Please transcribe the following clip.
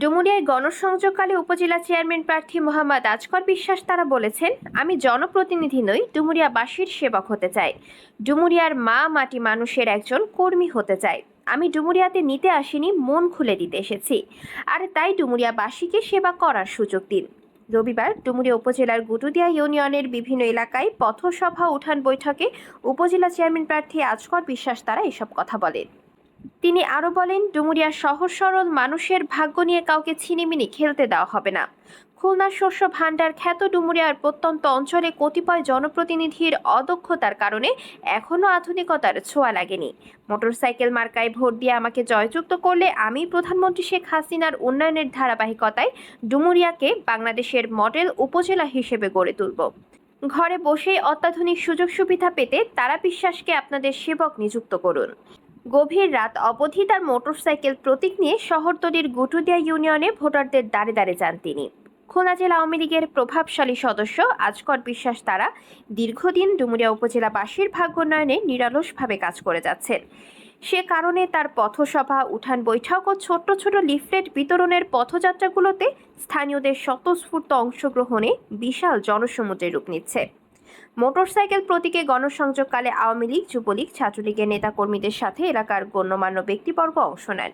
ডুমুরিয়ায় গণসংযোগকালে উপজেলা চেয়ারম্যান প্রার্থী মোহাম্মদ আজকর বিশ্বাস তারা বলেছেন, আমি জনপ্রতিনিধি নই, ডুমুরিয়াবাসীর সেবক হতে চাই। ডুমুরিয়ার মা মাটি মানুষের একজন কর্মী হতে চাই। আমি ডুমুরিয়াতে নিতে আসিনি, মন খুলে দিতে এসেছি। আর তাই ডুমুরিয়াবাসীকে সেবা করার সুযোগ দিন। রবিবার ডুমুরিয়া উপজেলার গুটুদিয়া ইউনিয়নের বিভিন্ন এলাকায় পথসভা উঠান বৈঠকে উপজেলা চেয়ারম্যান প্রার্থী আজকর বিশ্বাস তারা এসব কথা বলেন। তিনি আরও বলেন, ডুমুরিয়ার সহজ সরল মানুষের ভাগ্য নিয়ে কাউকে ছিনিমিনি খেলতে দেওয়া হবে না। খুলনার শস্য ভাণ্ডার খ্যাত ডুমুরিয়ার প্রত্যন্ত অঞ্চলে কতিপয় জনপ্রতিনিধির অদক্ষতার কারণে এখনও আধুনিকতার ছোঁয়া লাগেনি। মোটরসাইকেল মার্কায় ভোট দিয়ে আমাকে জয়যুক্ত করলে আমি প্রধানমন্ত্রী শেখ হাসিনার উন্নয়নের ধারাবাহিকতায় ডুমুরিয়াকে বাংলাদেশের মডেল উপজেলা হিসেবে গড়ে তুলব। ঘরে বসেই অত্যাধুনিক সুযোগ সুবিধা পেতে তারা বিশ্বাসকে আপনাদের সেবক নিযুক্ত করুন। গভীর রাত অবধি তার মোটরসাইকেল প্রতীক নিয়ে শহরতলির গুটুদিয়া ইউনিয়নে ভোটারদের দাঁড়ে দাঁড়ে যান তিনি। খুলনা জেলা আওয়ামী লীগের প্রভাবশালী সদস্য আজকর বিশ্বাস তারা দীর্ঘদিন ডুমুরিয়া উপজেলাবাসীর ভাগ্যোন্নয়নে নিরলসভাবে কাজ করে যাচ্ছেন। সে কারণে তার পথসভা, উঠান বৈঠক ও ছোট্ট ছোট লিফলেট বিতরণের পথযাত্রাগুলোতে স্থানীয়দের স্বতঃস্ফূর্ত অংশগ্রহণে বিশাল জনসমুদ্রের রূপ নিচ্ছে। মোটরসাইকেল প্রতীকে গণসংযোগকালে আওয়ামী লীগ যুবলীগ ছাত্রলীগের নেতাকর্মীদের সাথে এলাকার গণ্যমান্য ব্যক্তিবর্গ অংশ নেন।